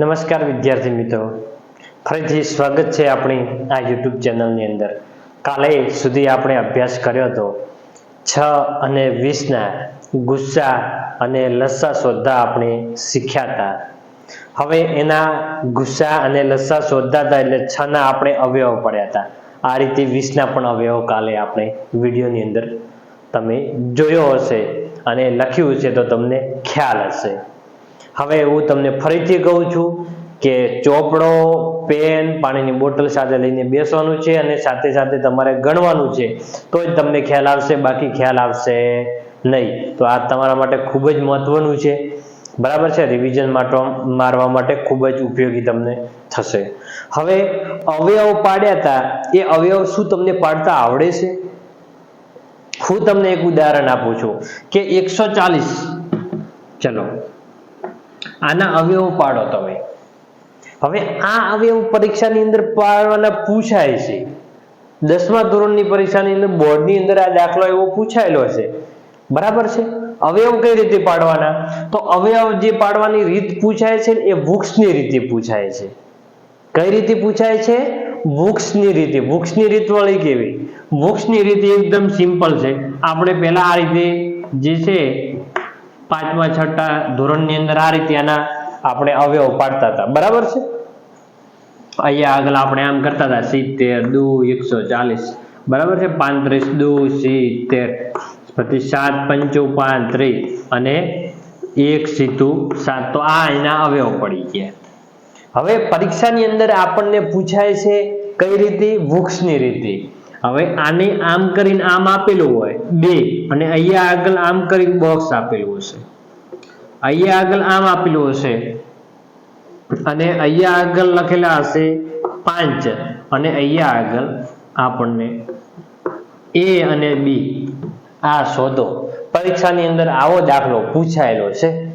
નમસ્કાર વિદ્યાર્થી મિત્રો. ફરીથી સ્વાગત છે આપણી આ યુટ્યુબ ચેનલની અંદર. કાલે સુધી આપણે અભ્યાસ કર્યો હતો. છ અને વીસના ગુસ્સા અને લસ્સા શોધતા આપણે શીખ્યા હતા. હવે એના ગુસ્સા અને લસ્સા શોધતા હતા એટલે છના આપણે અવયવ પડ્યા હતા. આ રીતે વીસના પણ અવયવ કાલે આપણે વિડીયોની અંદર તમે જોયો હશે અને લખ્યું છે તો તમને ખ્યાલ હશે. હવે હું તમને ફરીથી કહું છું કે ચોપડો, પેન પાણીની બોટલ સાથે લઈને બેસવાનું છે અને સાથે સાથે તમારે ગણવાનું છે. તો જ તમને ખ્યાલ આવશે, બાકી ખ્યાલ આવશે નહીં. તો આ તમારા માટે ખૂબ જ મહત્વનું છે. બરાબર છે? રિવિઝન માટે મારવા માટે ખૂબ જ ઉપયોગી તમને થશે. હવે અવયવ પાડ્યા હતા એ અવયવ શું તમને પાડતા આવડે છે? હું તમને એક ઉદાહરણ આપું છું કે એકસો ચાલીસ. ચલો. આના અવયવ પાડો તમે. હવે આ અવયવ પરીક્ષાની અંદર પાડવાના પૂછાય છે. દસમા ધોરણની પરીક્ષાની અંદર બોર્ડની અંદર આ દાખલો એવો પૂછાયેલો છે. બરાબર છે? અવયવ કઈ રીતે પાડવાના? તો અવયવ જે પાડવાની રીત પૂછાય છે એ વૃક્ષની રીતે પૂછાય છે. કઈ રીતે પૂછાય છે? વૃક્ષની રીતે. વૃક્ષની રીત વળી કેવી? વૃક્ષની રીતે એકદમ સિમ્પલ છે. આપણે પહેલા આ રીતે જે છે પાંચમા છઠ્ઠા ધોરણની અંદર આ રીતે આના આપણે અવયવ પાડતા હતા. બરાબર છે? અહીંયા આગળ આપણે આમ કરતા હતા, સિત્તેર, દુ, એકસો ચાલીસ. બરાબર છે? પાંત્રીસ, દુ, સિત્તેર. પછી સાત, પંચો, પાંત્રીસ. અને એક સીતું સાત. તો આ એના અવયવ પડી ગયા. હવે પરીક્ષાની અંદર આપણને પૂછાય છે કઈ રીતે? વૃક્ષની રીતે. હવે આને આમ કરીને આમ આપેલું હોય, બે. અને અહીંયા આગળ આમ કરીને બોક્સ આપેલું હશે. અહીંયા આગળ આમ આપેલું હશે. અને અહીંયા આગળ લખેલા હશે પાંચ. અને અહીંયા આગળ આપણને એ અને બી આ શોધો. પરીક્ષાની અંદર આવો દાખલો પૂછાયેલો છે.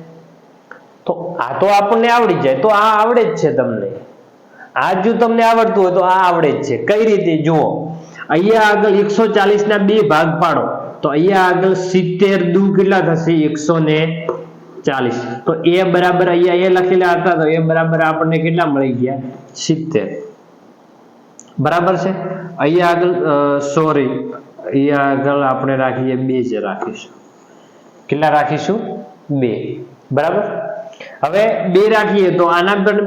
તો આ તો આપણને આવડી જાય. તો આ આવડે જ છે તમને. આ જો તમને આવડતું હોય તો આ આવડે જ છે. કઈ રીતે? જુઓ. અહીંયા આગળ એકસો ચાલીસ ના બે ભાગ પાડો. તો અહીંયા આગળ સિત્તેર દુ કેટલા થશે? એકસો ને ચાલીસ. તો એ બરાબર અહીંયા એ લખેલા હતા, તો એ બરાબર આપણને કેટલા મળી ગયા? સિત્તેર. બરાબર છે? અહીંયા આગળ સોરી અહીંયા આગળ આપણે રાખીએ બે જ રાખીશું. કેટલા રાખીશું? બે. બરાબર? હવે બે રાખીએ તો આના પર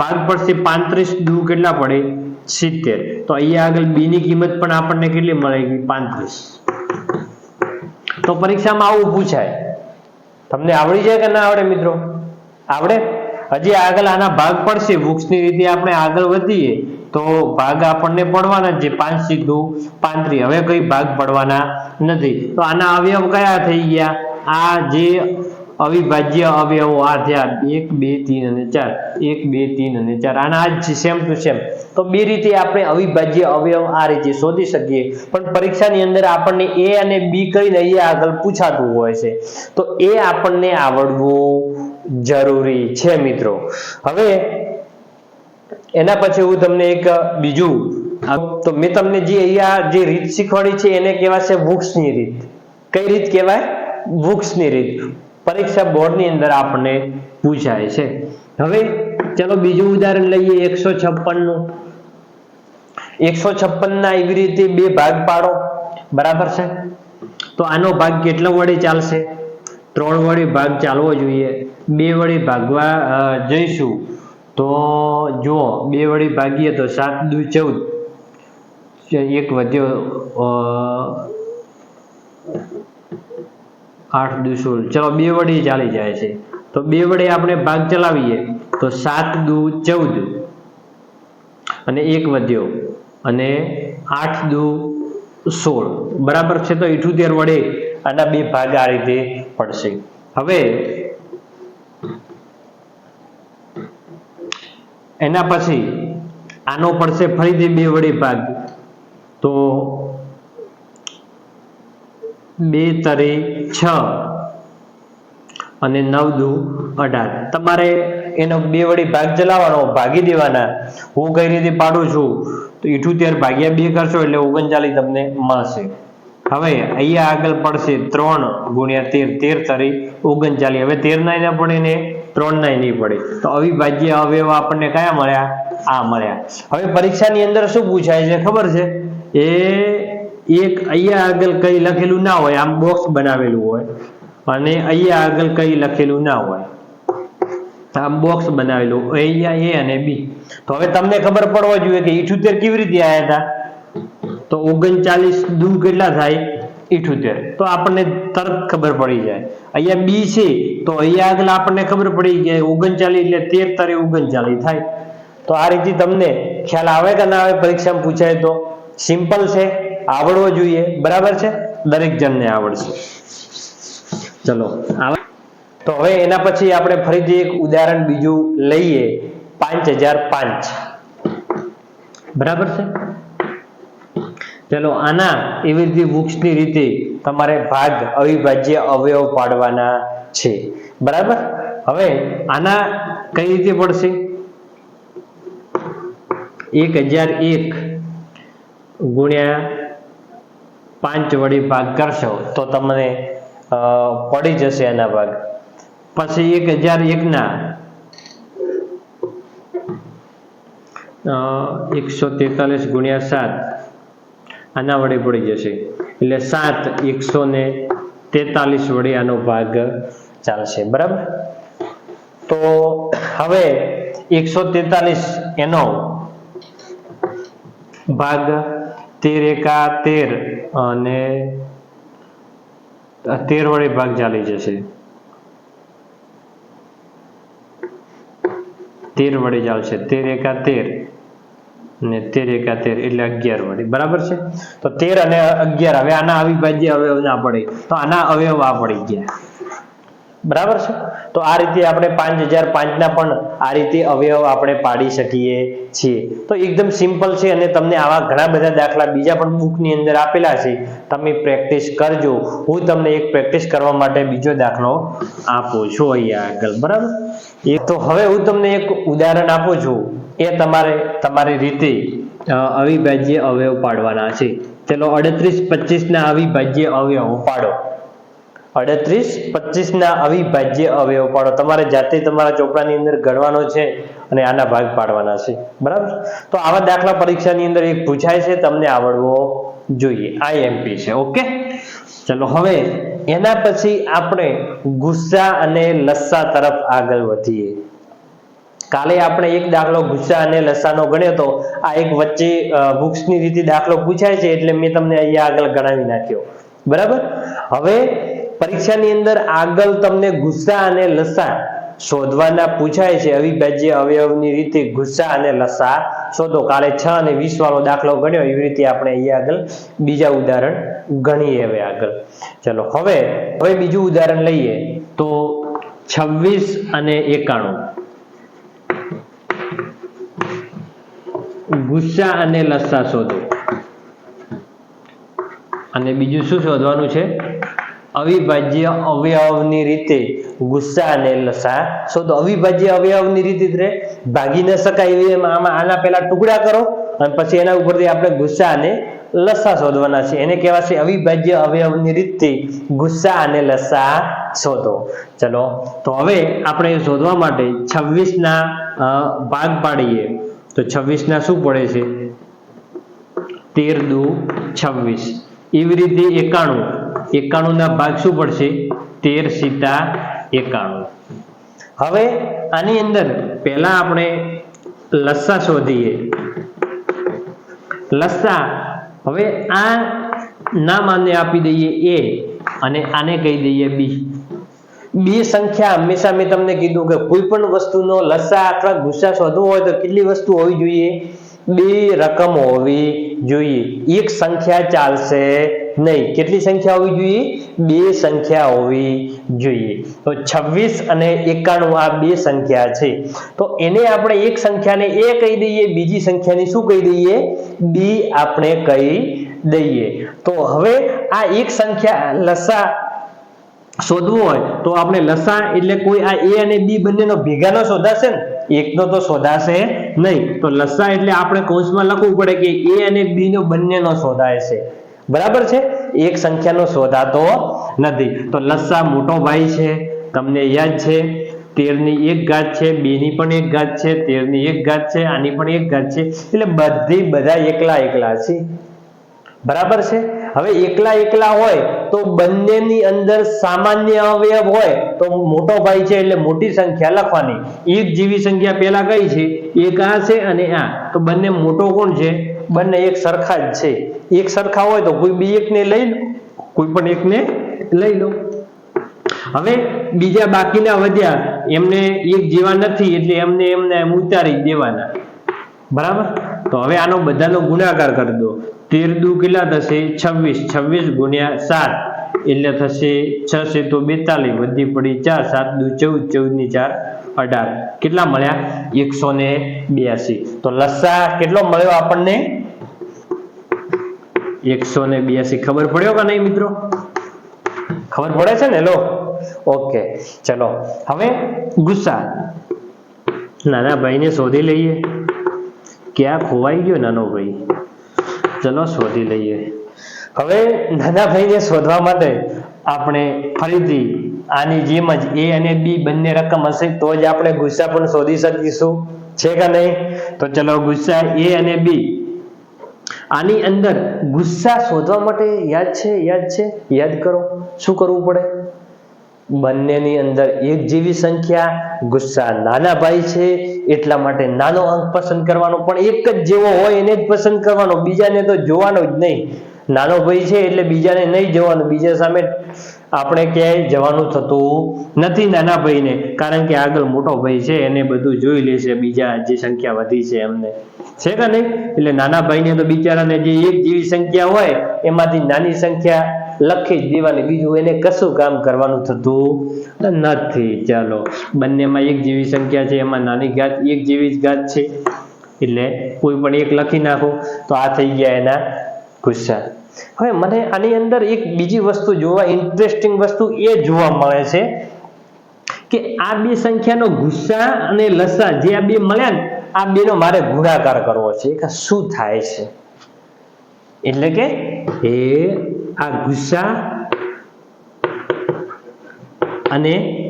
ભાગ પડશે પાંત્રીસ દુ કેટલા પડે? સિત્તેર. તો અહીંયા આગળ બી ની કિંમત પણ આપણને કેટલી મળે? ગઈ પાંત્રીસ. તો પરીક્ષામાં આવું પૂછાય તમને આવડી જાય કે ના આવડે મિત્રો? આવડે? હજી આગળ આના ભાગ પડશે. વૃક્ષની રીતે આપણે આગળ વધીએ, તો ભાગ આપણને પડવાના છે. પાંચ સીધું પાંત્રી. હવે કઈ ભાગ પડવાના નથી. તો આના અવયવ કયા થઈ ગયા? આ જે અવિભાજ્ય અવયવો આ થયા એક, બે, ત્રણ અને ચાર. એક, બે, ત્રણ અને ચાર. આના આ જ સેમ ટુ સેમ તો બે રીતે આપણે અવિભાજ્ય અવયવ આ રીતે શોધી શકીએ. પણ પરીક્ષાની અંદર આપણને એ અને બી કરીને અહીંયા આગળ પૂછાતું હોય છે. તો એ આપણને આવડવું જરૂરી છે, મિત્રો. હવે એના પછી હું તમને એક બીજું તો મેં તમને જે અહીંયા જે રીત શીખવાડી છે એને કહેવાશે વૃક્ષની રીત. કઈ રીત કહેવાય? વૃક્ષની રીત. પરીક્ષા બોર્ડની અંદર આપણને પૂછાય છે. હવે ચલો બીજું ઉદાહરણ લઈએ એકસો છપ્પનનું એકસો છપ્પન ના એવી રીતે બે ભાગ પાડો. બરાબર છે? તો આનો ભાગ કેટલો વડે ચાલશે? ત્રણ વડે ભાગ ચાલવો જોઈએ. બે વડે ભાગવા જઈશું. તો જુઓ, બે વડે ભાગીએ તો સાત દુ ચૌદ. એક વધ્યો આઠ દુ સોળ. ચલો, બે વડે ચાલી જાય છે. તો બે વડે આપણે ભાગ ચલાવીએ તો સાત દુ ચૌદ. અને એક વધ્યો. અને આઠ દુ સોળ. બરાબર છે તો ઇઠોતેર વડે આના બે ભાગ આ રીતે પડશે. હવે એના પછી આનો પડશે ફરીથી બે વડે ભાગ. તો બે તરી છ. અને નવ દુ અઢાર. તમારે એનો બે વડે ભાગ ચલાવવાનો, ભાગી દેવાના. હું કઈ રીતે પાડું છું? તો ઇઠોતેર ભાગ્યા બે કરશો એટલે ઓગણચાલીસ તમને મળશે. હવે અહીંયા આગળ પડશે ત્રણ ગુણ્યા તેર. તેર તરી ઓગણચાલીસ. હવે તેર ના એના પડે ને ત્રણ નાય નહીં પડે. તો અવિભાજ્ય અવયવ આપણને કયા મળ્યા? આ મળ્યા. હવે પરીક્ષાની અંદર શું પૂછાય છે? ખબર છે? એ એક અહીંયા આગળ કઈ લખેલું ના હોય, આમ બોક્સ બનાવેલું હોય, અને અહીંયા આગળ કઈ લખેલું ના હોય. આમ બોક્સ બનાવેલું અહીંયા એ અને બી. તો હવે તમને ખબર પડવા જોઈએ કે ઇઠોતેર કેવી રીતે આવ્યા હતા તો ઓગણચાલીસ દુ કેટલા થાય? ઇઠોતેર તો આપણને તરત ખબર પડી જાય. અહીંયા બી છે, તો અહીંયા આગળ આપણને ખબર પડી જાય ઓગણચાલીસ એટલે તેર તારે ઓગણચાલીસ થાય. તો આ રીતે તમને ખ્યાલ આવે કે ના આવે, પરીક્ષામાં પૂછાય તો. સિમ્પલ છે. આવડવો જોઈએ. બરાબર છે? દરેક જણને આવડશે. ચલો તો હવે એના પછી આપણે ફરીથી એક ઉદાહરણ બીજું લઈએ. પાંચ હજાર પાંચ. બરાબર છે? ચલો, આના એવી રીતે વૃક્ષની રીતે તમારે ભાગ અવિભાજ્ય અવયવ પાડવાના છે. બરાબર? હવે આના કઈ રીતે પડશે? એક હજાર એક ગુણ્યા પાંચ વડી ભાગ કરશો તો તમને પડી જશે આના ભાગ. પછી એક હજાર એકના એકસો તેતાલીસ ગુણ્યા સાત, આના વડે પડી જશે. એટલે સાત એકસો ને તેતાલીસ વડે આનો ભાગ ચાલશે, બરાબર? તો હવે એકસો તેતાલીસ એનો ભાગ તેર એકા તેર અને તેર વડે ભાગ ચાલી જશે. તેર વડે ચાલશે તેર એકા તેર ને તેર એકા તેર એટલે અગિયાર વડે. બરાબર છે? તો તેર અને અગિયાર, હવે આના અવિભાજ્ય અવયવ ના પડે. તો આના અવયવ આ પડી ગયા. બરાબર છે? તો આ રીતે આપણે પાંચ હજાર પાંચના પણ આ રીતે અવયવ આપણે પાડી શકીએ છીએ. તો એકદમ સિમ્પલ છે અને તમને આવા ઘણા બધા દાખલા બીજા પણ બુકની અંદર આપેલા છે. તમે પ્રેક્ટિસ કરજો. હું તમને એક પ્રેક્ટિસ કરવા માટે બીજો દાખલો આપું છું અહીંયા આગળ. બરાબર? એ તો હવે હું તમને એક ઉદાહરણ આપું છું. એ તમારે, તમારી રીતે અવિભાજ્ય અવયવ પાડવાના છે. ચલો, અડત્રીસ પચીસના અવિભાજ્ય અવયવ પાડો. અડત્રીસ પચીસ ના અવિભાજ્ય અવયવ પાડો. તમારે જાતે તમારા ચોપડાની અંદર ગણવાનો છે અને આના ભાગ પાડવાના છે. બરાબર? તો આવા દાખલા પરીક્ષાની અંદર એક પૂછાય છે, તમને આવડવો જોઈએ. આઈએમપી છે, ઓકે? ચલો, હવે એના પછી આપણે ગુસ્સા અને લસ્સા તરફ આગળ વધીએ. કાલે આપણે એક દાખલો ગુસ્સા અને લસાનો ગણ્યો તો આ એક વચ્ચે બુક્સની રીતે દાખલો પૂછાય છે એટલે મેં તમને અહીંયા આગળ ગણાવી નાખ્યો. બરાબર? હવે પરીક્ષાની અંદર આગળ તમને ગુસ્સા અને લસા શોધવાના પૂછાય છે. અવિભાજ્ય અવયવની રીતે ગુસ્સા અને લસા શોધો. કાલે છ અને વીસ વાળો દાખલો ગણ્યો. એવી રીતે આપણે અહીંયા આગળ બીજા ઉદાહરણ ગણીએ હવે આગળ. ચલો, હવે હવે બીજું ઉદાહરણ લઈએ તો છવ્વીસ અને એકાણું. ગુસ્સા અને લસ્સા શોધો. અને બીજું શું શોધવાનું છે? અવિભાજ્ય અવયવની રીતે ગુસ્સા અને લસા. શોધો અવિભાજ્ય અવયવની રીતે ભાગી ન શકાય એવી આમાં આના પહેલા ટુકડા કરો અને પછી એના ઉપરથી આપણે ગુસ્સા અને લસા શોધવાના છે. એને કહેવાશે અવિભાજ્ય અવયવની રીતે ગુસ્સા અને લસા શોધો. ચલો, તો હવે આપણે શોધવા માટે 26 ના ભાગ પાડીએ. તો 26 ના શું પડે છે? તેર દુ છવ્વીસ. એવી રીતે એકાણું. એકાણું ના ભાગ શું પડશે? તેર સીતા એકાણું. હવે આની અંદર પહેલા આપણે લસ્સા શોધીએ. લસ્સા હવે આ નામ આને આપી દઈએ એ અને આને કહી દઈએ બી. બે સંખ્યા હંમેશા મેં તમને કીધું કે કોઈ પણ વસ્તુનો લસા અથવા ગુસ્સા શોધવો હોય તો કેટલી વસ્તુ હોવી જોઈએ? બે રકમ હોવી જોઈએ. એક સંખ્યા ચાલશે. નહીં. કેટલી સંખ્યા હોવી જોઈએ? બે સંખ્યા હોવી જોઈએ. તો 26 અને 91 આ બે સંખ્યા છે. તો એને આપણે એક સંખ્યાને એ કહી દઈએ, બીજી સંખ્યાને શું કહી દઈએ? બી આપણે કહી દઈએ. તો હવે આ એક સંખ્યા લસા શોધવું હોય, તો આપણે લસા એટલે કોઈ આ એ અને બી બંનેનો ભેગાનો શોધાશે ને? એકનો તો શોધાશે નહીં. તો લસા એટલે આપણે કૌંસમાં લખવું પડે કે એ અને બી નો બંનેનો શોધાય છે. બરાબર છે? એક સંખ્યાનો શોધાતો નથી. તો લસા મોટો ભાઈ છે, તમને યાદ છે? તેરની એક ઘાત છે બે ની પણ એક ઘાત છે તેરની એક ઘાત છે, આની પણ એક ઘાત છે. એટલે બધી બધા એકલા એકલા છે. બરાબર છે? હવે એકલા એકલા હોય તો બંનેની અંદર સામાન્ય અવયવ હોય તો મોટો ભાઈ છે એટલે મોટી સંખ્યા લખવાની. એક જેવી સંખ્યા પહેલા કઈ છે? એક આ છે અને આ. તો બંને મોટો કોણ છે? બંને એક સરખા જ છે. એક સરખા હોય તો કોઈ બી એકને લઈ લો, કોઈ પણ એકને લઈ લો. હવે બીજા બાકીના વધ્યા, એમને એક જેવા નથી એટલે એમને એમને એમ ઉતારી દેવાના. બરાબર? તો હવે આનો બધાનો ગુણાકાર કરી દો. તેર દુ કેટલા થશે? છવ્વીસ. છવ્વીસ ગુણ્યા સાત. એટલે થશે છ છે તો બેતાલીસ. વધી પડી ચાર. સાત દુ ચૌદ. ચૌદની ચાર અઢાર. કેટલા મળ્યા? એકસો ને બ્યાસી. તો લસા કેટલો મળ્યો આપણને? એકસો ને બ્યાસી. ખબર પડ્યો કે નહીં મિત્રો? ખબર પડે છે ને લો? ઓકે, ચલો. હવે ગુસ્સા. નાના ભાઈને શોધી લઈએ. ક્યાં ખોવાઈ ગયો નાનો ભાઈ? ચલો શોધી લઈએ. હવે નાના ભાઈને શોધવા માટે આપણે ફરીથી આની જેમ જ એ અને બી બંને રકમ હશે, તો જ આપણે ગુસ્સા પણ શોધી શકીશું. છે કે નહીં? તો ચલો ગુસ્સા એ અને બી આની અંદર ગુસ્સા શોધવા માટે યાદ છે? યાદ છે? યાદ કરો. શું કરવું પડે? બંનેની અંદર એક જેવી સંખ્યા, ગુસ્સા નાના ભાઈ છે, એટલા માટે નાનો અંક પસંદ કરવાનો, પણ એક જ જેવો હોય એને જ પસંદ કરવાનો. બીજાને તો જોવાનો જ નહીં. નાનો ભાઈ છે એટલે બીજાને નહીં જોવાનું. બીજા સામે આપણે ક્યાંય જવાનું થતું નથી નાના ભાઈને, કારણ કે આગળ મોટો ભાઈ છે, એને બધું જોઈ લેશે બીજા જે સંખ્યા વધી છે એમને. છે કે નહીં? એટલે નાના ભાઈને તો બિચારાને જે એક જેવી સંખ્યા હોય, એમાંથી નાની સંખ્યા લખી જ દેવાની. બીજું એને કશું કામ કરવાનું થતું નથી. ચાલો, બંનેમાં એક જેવી સંખ્યા છે, એમાં નાની ઘાત, એક જેવી જ ઘાત છે. એટલે કોઈ પણ એક લખી નાખો. તો આ થઈ ગયા એના ગુસ્સા. હવે મને આની અંદર એક બીજી વસ્તુ જોવા ઇન્ટરેસ્ટિંગ વસ્તુ એ જોવા મળે છે કે આ બે સંખ્યાનો ગુસ્સા અને લસા જે આ બે મળ્યા ને, આ બેનો મારે ગુણાકાર કરવો છે. કે શું થાય છે? એટલે કે એ આ ગુસ્સા અને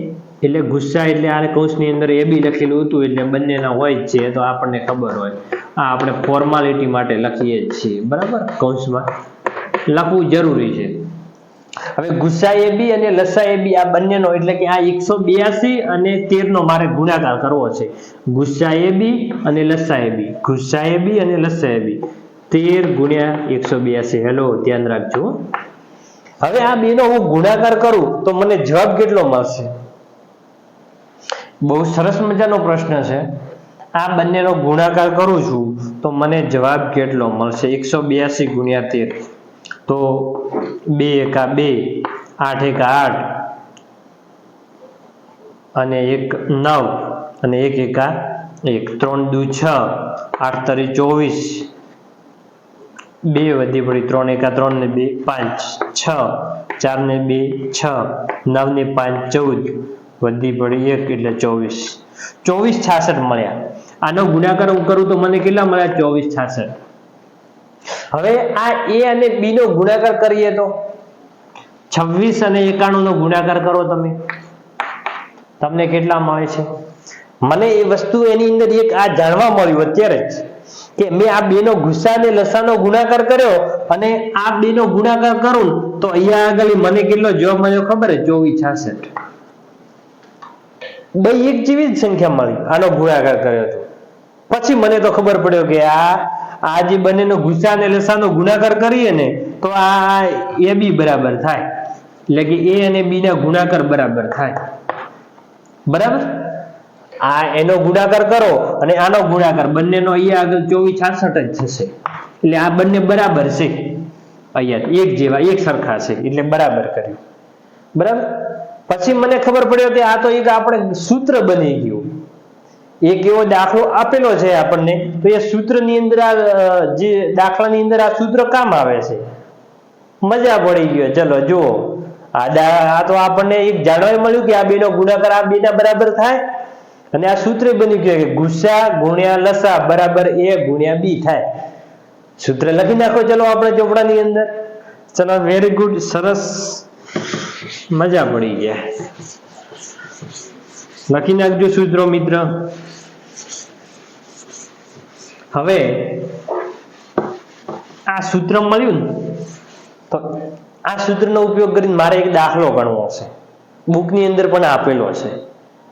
એટલે ગુસ્સા એટલે આ કૌંસની અંદર એ બી લખેલું હતું એટલે બંનેના હોય જ છે તો આપણને ખબર હોય. આ આપણે ફોર્માલિટી માટે લખીએ છીએ, બરાબર? કૌંસમાં લખવું જરૂરી છે. હવે ગુસ્સા એ બી અને લસા એ બી, આ બંનેનો એટલે કે આ એકસો બ્યાસી અને તેર નો મારે ગુણાકાર કરવો છે. ગુસ્સા એ બી અને લસા એ બી. ગુસ્સા એ બી અને લસા એ બી. તેર ગુણ્યા એકસો બ્યાસી. હેલો, ધ્યાન રાખજો. હવે આ બેનો હું ગુણાકાર કરું તો મને જવાબ કેટલો મળશે? બહુ સરસ મજાનો પ્રશ્ન છે. આ બંનેનો ગુણાકાર કરું છું તો મને જવાબ કેટલો મળશે? એકસો બ્યાસી ગુણ્યા તેર. તો બે એકા બે, આઠ એકા આઠ, અને એક નવ, અને એક એકા એક. ત્રણ દુ છ, આઠ તરી ચોવીસ. બે વધી પડી ત્રણ એકા ત્રણ ને બે પાંચ, છ. ચાર ને બે, છ. નવ ને પાંચ ચૌદ. વધી પડી એક એટલે ચોવીસ. ચોવીસ છાસઠ મળ્યા. આનો ગુણાકાર કરું તો મને કેટલા મળ્યા? ચોવીસ છાસઠ. હવે આ એ અને બી નો ગુણાકાર કરીએ તો? છવ્વીસ અને એકાણું નો ગુણાકાર કરો તમે. તમને કેટલા મળે છે? મને એ વસ્તુ એની અંદર એક આ જાણવા મળ્યું અત્યારે જ કે મેં આ બેનો ગુસ્સા અને લસાનો ગુણાકાર કર્યો અને આ બેનો ગુણાકાર કરું તો અહીંયા આગળ મને કેટલો જવાબ મળ્યો ખબર છે? ચોવીસ છાસઠ. બે એક જેવી જ સંખ્યા મળી. આનો ગુણાકાર કર્યો હતો. પછી મને તો ખબર પડ્યો કે આ આ જે બંનેનો ગુસ્સા અને લસાનો ગુણાકાર કરીએ ને, તો આ એ બી બરાબર થાય. એટલે કે એ અને બી ના ગુણાકાર બરાબર થાય. બરાબર? આ એનો ગુણાકાર કરો અને આનો ગુણાકાર. બંનેનો અહીંયા આગળ ચોવીસ છાસઠ જ થશે. એટલે આ બંને બરાબર છે. અહીંયા એક જેવા, એક સરખા છે. એટલે બરાબર કર્યું. બરાબર? પછી મને ખબર પડ્યો કે આ તો એક આપણે સૂત્ર બની ગયું. એક એવો દાખલો આપેલો છે આપણને, તો એ સૂત્રની અંદર આ જે દાખલાની અંદર આ સૂત્ર કામ આવે છે? મજા પડી ગયો. ચલો, જુઓ. આ આ તો આપણને એક જાણવા મળ્યું કે આ બેનો ગુણાકાર આ બેના બરાબર થાય, અને આ સૂત્ર બની ગયું કે ગુસ્સા ગુણ્યા લસા બરાબર એ ગુણ્યા બી થાય. સૂત્ર લખી નાખો, ચલો, આપણે ચોપડાની અંદર. ચલો વેરી ગુડ સરસ. મજા પડી ગયા. લખી નાખજો સૂત્રો મિત્ર. હવે આ સૂત્ર મળ્યું ને, તો આ સૂત્રનો ઉપયોગ કરીને મારે એક દાખલો ગણવો છે. બુકની અંદર પણ આપેલો છે.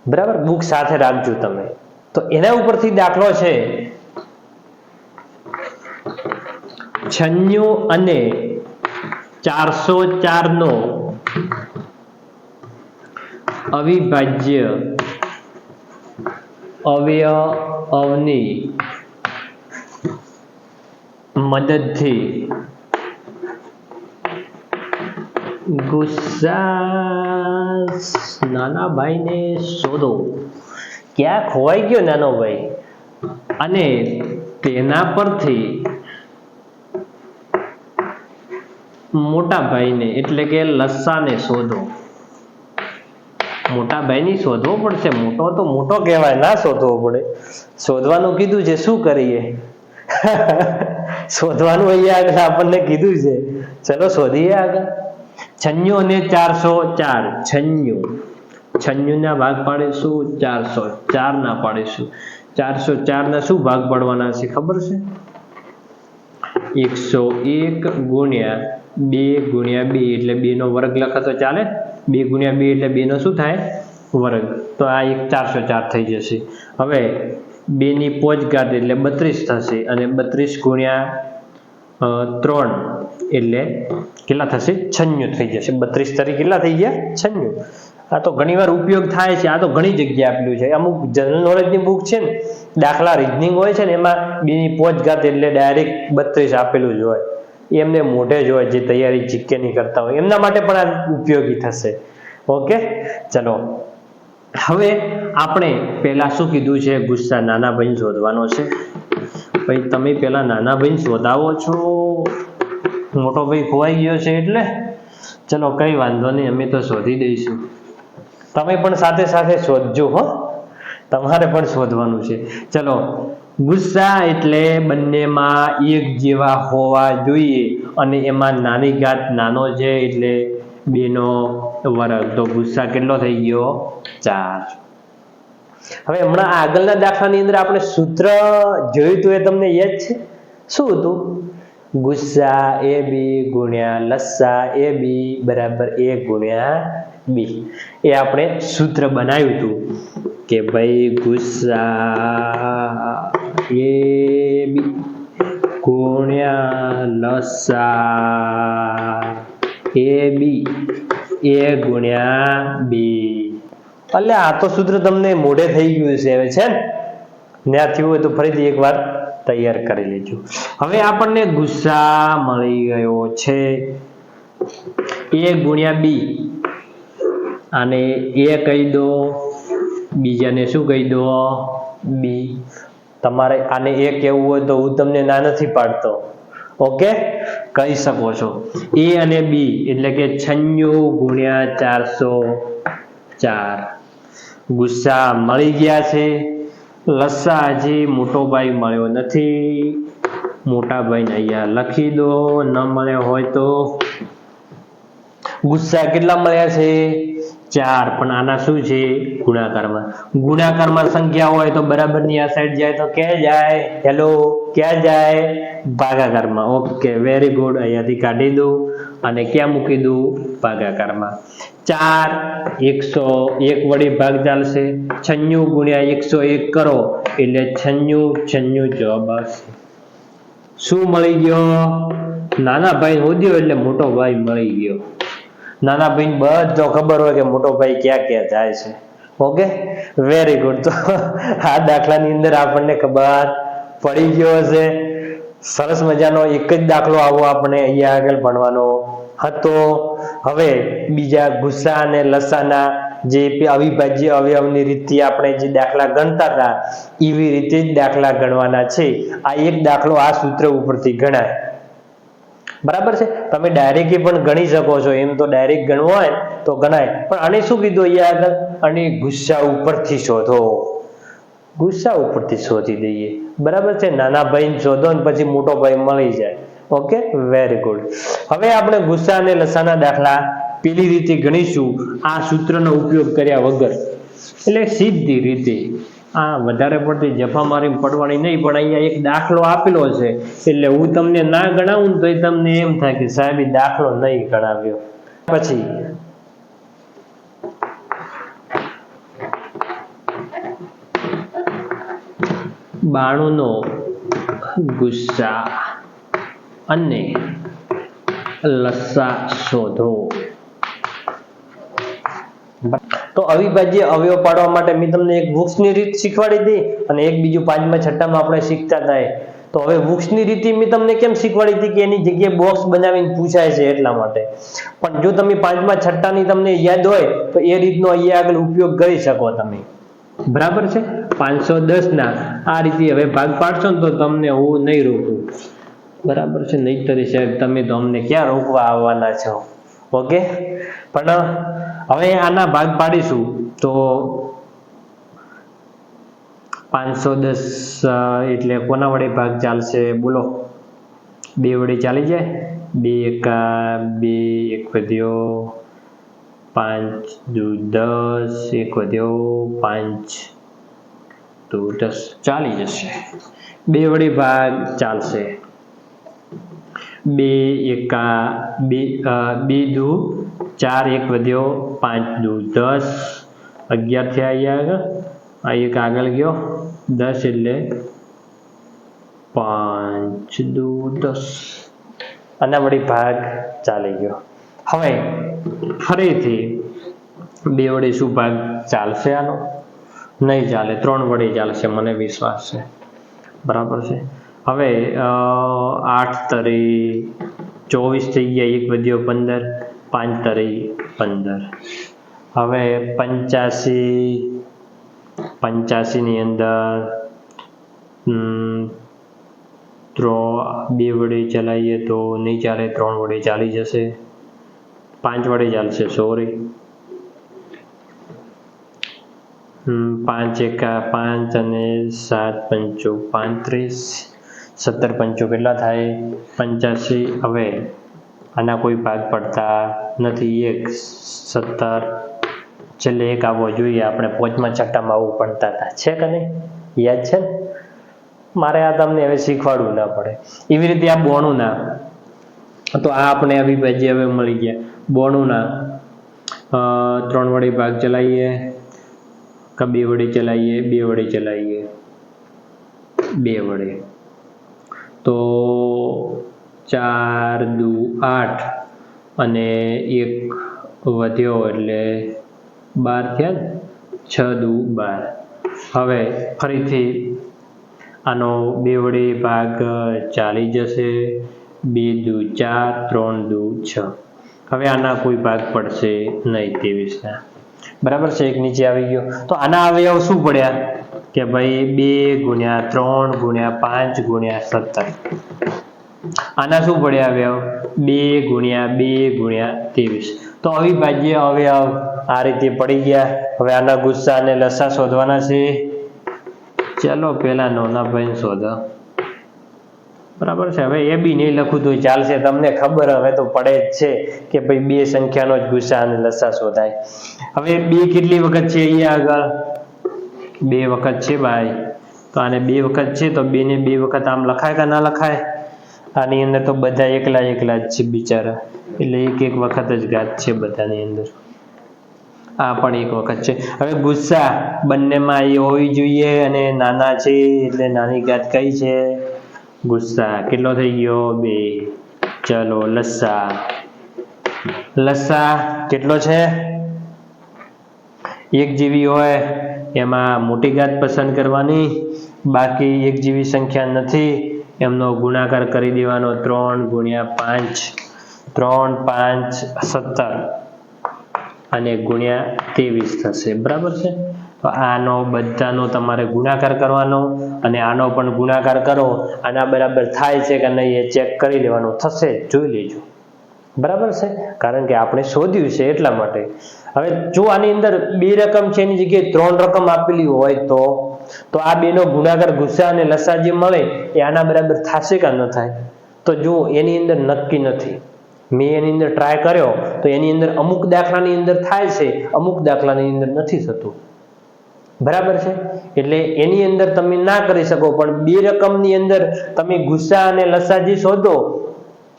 બરાબર? બુક સાથે રાખજો તમે. તો એના ઉપરથી દાખલો છે. છન્નું અને ચારસો ચાર નો અવિભાજ્ય. અવયવની મદદથી. ગુસ્સા નાના ભાઈને શોધો. ક્યાં ખોવાઈ ગયો નાનો ભાઈ અને તેના પરથી મોટા ભાઈને એટલે કે લસ્સાને શોધો. મોટા ભાઈની શોધવો પડશે. મોટો તો મોટો કહેવાય, ના શોધવો પડે. શોધવાનું કીધું છે, શું કરીએ? શોધવાનું અહીંયા આગળ આપણને કીધું છે. ચલો શોધીએ આગળ. છન્યુ અને ચારસો ચાર. છન્યુ છન્યુ ના ભાગ પાડીશું, ચારસો ચાર ના પાડીશું. ચારસો ચાર ના શું ભાગ પાડવાના છે, ખબર છે? એકસો એક ગુણ્યા બે ગુણ્યા બે એટલે બે નો વર્ગ લખે તો ચાલે. બે ગુણ્યા બે એટલે બેનો શું થાય? વર્ગ. તો આ એક ચારસો ચાર થઈ જશે. હવે બેની ની એટલે બત્રીસ થશે અને બત્રીસ ગુણ્યા ત્રણ એટલે કેટલા થશે? છન્નું થઈ જશે. બત્રીસ તરીકે કેટલા થઈ ગયા? છન્નું. આ તો ઘણીવાર ઉપયોગ થાય છે. આ તો ઘણી જગ્યાએ આપેલું છે. અમુક જનરલ નોલેજની બુક છે ને, દાખલા રિઝનિંગ હોય છે ને, એમાં બેની પોચઘાત એટલે ડાયરેક્ટ બત્રીસ આપેલું જ હોય. એમને મોઢે જ હોય જે તૈયારી જીકે નહીં કરતા હોય, એમના માટે પણ આ ઉપયોગી થશે. ઓકે? ચલો. હવે આપણે પહેલા શું કીધું છે? ગુસ્સા નાના ભાઈ શોધવાનો છે. ભાઈ, તમે પેલા નાના ભાઈ શોધાવો છો. મોટો ભાઈ ખોવાઈ ગયો છે એટલે? ચલો, કઈ વાંધો નહીં, અમે તો શોધી દઈશું. તમે પણ સાથે સાથે શોધજો, હો. તમારે પણ શોધવાનું છે. ચલો ગુસ્સા એટલે બંનેમાં એક જેવા હોવા જોઈએ અને એમાં નાની ઘાત નાનો છે એટલે બેનો વર્ગ તો ગુસ્સા કેટલો થઈ ગયો? ચાર. હવે હમણાં આગળના દાખલાની અંદર આપણે સૂત્ર જોયું હતું એ તમને યાદ છે? શું હતું? ગુસ્સા એ બી ગુણ્યા લસ્સા એ બી બરાબર એ ગુણ્યા બી. એ આપણે સૂત્ર બનાવ્યું હતું કે ભાઈ ગુસ્સા એ ગુણ્યા લસા એ બી, એ ગુણ્યા બી. એટલે આ તો સૂત્ર તમને મોઢે થઈ ગયું છે હવે, છે ના? થયું હોય તો ફરીથી એકવાર તૈયાર કરી લેજો. હવે આપણને ગુસ્સા મળી ગયો છે. એ ગુણ્યા બી. અને એ કહી દો, બીજાને શું કહી દો? બી. તમારે આને એ કહેવું હોય તો હું તમને ના નથી પાડતો. ઓકે કહી શકો છો. એ અને બી એટલે કે છન્નું ગુણ્યા ચારસો ચાર. ગુસ્સા મળી ગયા છે. લસ્સા હજી મોટો ભાઈ મળ્યો નથી. મોટા ભાઈને અહીંયા લખી દો. ન મળ્યો હોય તો ગુસ્સા કેટલા મળ્યા છે? ચાર, પણ આના શું છે? ગુણાકારમાં. ગુણાકારમાં સંખ્યા હોય તો બરાબરની આ સાઈડ જાય તો ક્યાં જાય? હેલો ક્યાં જાય? ભાગાકારમાં. ઓકે વેરી ગુડ અહીંયાથી કાઢી દઉં અને ક્યાં મૂકી દઉં? ભાગાકારમાં. ચાર, એકસો એક વડે ભાગ ચાલશે. છન્નું ગુણ્યા એકસો એક કરો. એટલે છન્નું છન્નું જવાબ આવશે શું મળી ગયો? નાના ભાઈ હોદ્યો એટલે મોટો ભાઈ મળી ગયો. નાના ભાઈ બધો ખબર હોય કે મોટો ભાઈ ક્યાં ક્યાં જાય છે. ઓકે? વેરી ગુડ તો આ દાખલાની અંદર આપણને ખબર પડી ગયો હશે. સરસ મજાનો એક જ દાખલો આવો આપણે અહીંયા આગળ ભણવાનો હતો. હવે બીજા ગુસ્સા અને લસાના જે અવિભાજ્ય અવયવની રીતથી આપણે જે દાખલા ગણતા હતા, એવી રીતે જ દાખલા ગણવાના છે. આ એક દાખલો આ સૂત્ર ઉપરથી ગણાય. બરાબર છે? તમે ડાયરેક્ટલી પણ ગણી શકો છો. એમ તો ડાયરેક્ટ ગણવું હોય તો ગણાય. પણ આને શું કીધું અહીંયા આગળ? અને ગુસ્સા ઉપરથી શોધો. ગુસ્સા ઉપરથી શોધી દઈએ. બરાબર છે? નાના ભાઈને શોધો ને પછી મોટો ભાઈ મળી જાય. ઓકે? વેરી ગુડ હવે આપણે ગુસ્સા અને લસાના દાખલા પેલી રીતે ગણીશું. આ સૂત્રનો ઉપયોગ કર્યા વગર. એટલે સીધી રીતે. આ વધારે પડતી જફા મારી પડવાની નહીં, પણ અહીંયા એક દાખલો આપેલો છે. એટલે હું તમને ના ગણાવું તોય તમને એમ થાય કે સાહેબ દાખલો નહીં ગણાવ્યો. પછી બાણુનો ગુસ્સા અને લસ્સા શોધો. તો અવિભાજ્ય અવયવ પાડવા માટે મેં તમને એક વૃક્ષની રીત શીખવાડી હતી અને એક બીજું પાંચમા, છઠ્ઠામાં આપણે શીખતા થાય તો હવે વૃક્ષની રીતિ મેં તમને કેમ શીખવાડી હતી કે એની જગ્યાએ બોક્સ બનાવીને પૂછાય છે એટલા માટે. પણ જો તમે પાંચમા, છઠ્ઠાની તમને યાદ હોય, તો એ રીતનો અહીંયા આગળ ઉપયોગ કરી શકો તમે. બરાબર છે? પાંચસો ના આ રીતે હવે ભાગ પાડશો ને તો તમને હું નહીં રોકું. બરાબર છે? નહીં તરી સાહેબ, તમે તો અમને ક્યાં રોકવા આવવાના છો? ઓકે? પણ હવે આના ભાગ પાડીશું તો પાંચસો દસ એટલે કોના વડે ભાગ ચાલશે? બોલો. બે વડે ચાલી જાય. બે એકા બે એક વધ્યો પાંચ, દુ, દસ, એક વધ્યો પાંચ. તો દસ ચાલી જશે. બે વડે ભાગ ચાલશે. બે, એકા બે બે દુ ચાર એક વધ્યો, પાંચ દુ દસ. અગિયાર થયા અહીંયા આગળ. એક આગળ ગયો. દસ એટલે પાંચ દુ દસ. અને વળી ભાગ ચાલી ગયો. હવે ફરીથી બે વડે શું ભાગ ચાલશે આનો? નહીં ચાલે, ત્રણ વડે ચાલશે, મને વિશ્વાસ છે. બરાબર છે? હવે આઠ તરી ચોવીસ થઈ ગયા, એક વધ્યો પંદર. પાંચ તરી પંદર. હવે પંચ્યાસી, પંચ્યાસીની અંદર બે વડે ચલાવીએ તો નહીં ચાલે ત્રણ વડે ચાલી જશે. પાંચ વડે ચાલશે સોરી પાંચ એકા, પાંચ અને સાત પંચો પાંત્રીસ. સત્તર પંચો કેટલા થાય? પંચ્યાસી. હવે આના કોઈ ભાગ પડતા નથી. એક સત્તર. છેલ્લે એક આવવો જોઈએ. આપણે પોચમાં છઠ્ઠામાં આવું પડતા હતા. છે કે નહીં? યાદ છે ને? મારે આ તમને હવે શીખવાડવું ના પડે. એવી રીતે આ બોણું ના તો આ આપણે અવિભાજ્ય હવે મળી ગયા. બોણું ના ત્રણ વડે ભાગ ચલાવીએ. કે બે વડે ચલાવીએ? બે વડે ચલાવીએ. બે વડે. તો ચાર, દુ, આઠ અને એક વધ્યો એટલે બાર થયા છ, દુ, બાર. હવે ફરીથી આનો બે વડે ભાગ ચાલી જશે. બે, દુ, ચાર, ત્રણ, દુ, છ. હવે આના કોઈ ભાગ પડશે નહીં ત્રેવીસના. બરાબર છે? એક નીચે આવી ગયો. તો આના અવયવ શું પડ્યા? કે ભાઈ બે ગુણ્યા ત્રણ ગુણ્યા પાંચ ગુણ્યા સત્તર. આના શું પડ્યા અવયવ બે ગુણ્યા બે ગુણ્યા ત્રેવીસ. તો અવિભાજ્ય અવયવ આ રીતે પડી ગયા. હવે આના ગુસ્સા અને લસા શોધવાના છે. ચાલો પેલા નોના ભાઈ શોધો. બરાબર છે. હવે એ બી નહીં લખું તો ચાલશે. તમને ખબર હવે તો પડે જ છે કે ભાઈ બે સંખ્યાનો જ ગુસ્સા અને લસા શોધાય. હવે બે કેટલી વખત છે અહીંયા આગળ? બે વખત છે ભાઈ. તો આને બે વખત છે તો બે ને બે વખત આમ લખાય કે ના લખાય? આની અંદર તો બધા એકલા એકલા જ છે બિચારા. એટલે એક એક વખત જ ઘાત છે બધાની અંદર. આ પણ એક વખત છે. હવે ગુસ્સા બંનેમાં એ હોવી જોઈએ અને નાના છે એટલે નાની ઘાત કઈ છે? ગુસ્સા. કેટલો થઈ ગયો? બે. ચલો, લસ્સા. લસ્સા કેટલો છે? એક જેવી હોય એમાં મોટી ઘાત પસંદ કરવાની. બાકી એક જેવી સંખ્યા નથી. એમનો ગુણાકાર કરી દેવાનો ત્રણ ગુણ્યા પાંચ, ત્રણ પાંચ સત્તર અને ગુણ્યા ત્રેવીસ થશે. બરાબર છે? તો આનો બધાનો તમારે ગુણાકાર કરવાનો અને આનો પણ ગુણાકાર કરો આના બરાબર થાય છે કે નહીં એ ચેક કરી લેવાનું. થશે, જોઈ લેજો. બરાબર છે? કારણ કે આપણે શોધ્યું છે એટલા માટે. હવે જો આની અંદર બે રકમ છે, એની જગ્યાએ ત્રણ રકમ આપેલી હોય તો તો આ બેનો ગુણાકાર ગુસ્સા અને લસા જે મળે એ આના બરાબર થશે કે ન થાય? તો જો એની અંદર નક્કી નથી. મેં એની અંદર ટ્રાય કર્યો, તો એની અંદર અમુક દાખલાની અંદર થાય છે, અમુક દાખલાની અંદર નથી થતું. બરાબર છે? એટલે એની અંદર તમે ના કરી શકો, પણ બે રકમની અંદર તમે ગુસ્સા અને લસાજી શોધો,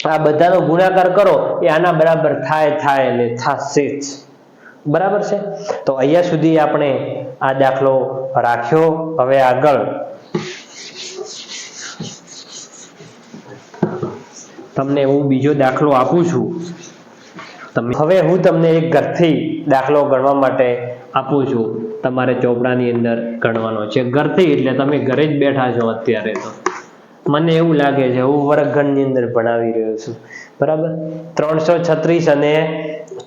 આ બધાનો ગુણાકાર કરો, એ આના બરાબર થાય થાય એટલે થશે જ. બરાબર છે? તો અહીંયા સુધી આપણે આ દાખલો રાખ્યો. હવે આગળ. તમને હું બીજો દાખલો આપું છું. હવે હું તમને એક ઘરથી દાખલો ગણવા માટે આપું છું. તમારે ચોપડાની અંદર ગણવાનો છે. ઘરથી એટલે તમે ઘરે જ બેઠા છો અત્યારે તો. મને એવું લાગે છે, હું વર્ગખંડની અંદર ભણાવી રહ્યો છું. બરાબર? ત્રણસો છત્રીસ અને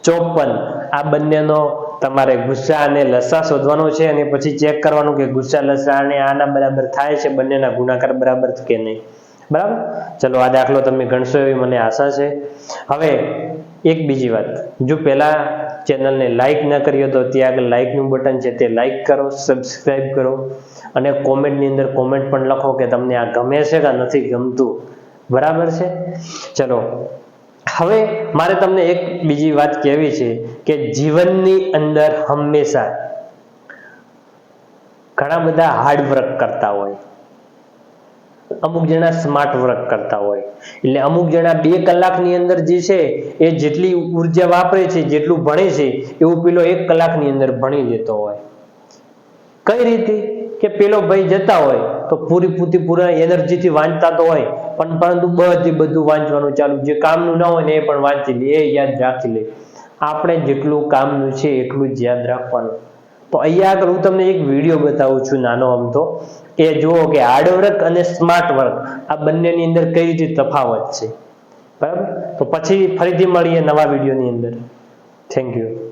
ચોપન. આ બંનેનો તમારે ગુસ્સા અને લસા શોધવાનો છે અને પછી ચેક કરવાનું કે ગુસ્સા, લસા અને આના બરાબર થાય છે, બંનેના ગુણાકાર બરાબર કે નહીં. બરાબર? ચલો, આ દાખલો તમે ગણશો એવી મને આશા છે. હવે એક બીજી વાત. જો પહેલા ચેનલને લાઇક ન કરી તો ત્યાં આગળ લાઇકનું બટન છે તે લાઇક કરો સબસ્ક્રાઇબ કરો અને કોમેન્ટની અંદર કોમેન્ટ પણ લખો કે તમને આ ગમે છે કે નથી ગમતું. બરાબર છે? ચલો હવે મારે તમને એક બીજી વાત કહેવી છે કે જીવનની અંદર હંમેશા ઘણા બધા હાર્ડ વર્ક કરતા હોય. અમુક જણા સ્માર્ટ વર્ક કરતા હોય. એટલે અમુક જણા બે કલાકની અંદર જે છે એ જેટલી ઊર્જા વાપરે છે, જેટલું ભણે છે, એવું પેલો એક કલાકની અંદર ભણી લેતો હોય. કઈ રીતે? કે પેલો ભાઈ જતા હોય તો પૂરી પૂરી પૂરા એનર્જીથી વાંચતા તો હોય પણ પરંતુ બધી બધું વાંચવાનું ચાલુ. જે કામનું ના હોય ને એ પણ વાંચી લે, એ યાદ રાખી લે. આપણે જેટલું કામનું છે એટલું જ યાદ રાખવાનું. તો અહીંયા આગળ હું તમને એક વીડિયો બતાવું છું નાનો આમ તો એ જુઓ કે હાર્ડ અને સ્માર્ટ વર્ક આ બંનેની અંદર કઈ રીતે તફાવત છે. બરાબર? તો પછી ફરીથી મળીએ નવા વિડીયોની અંદર. Thank you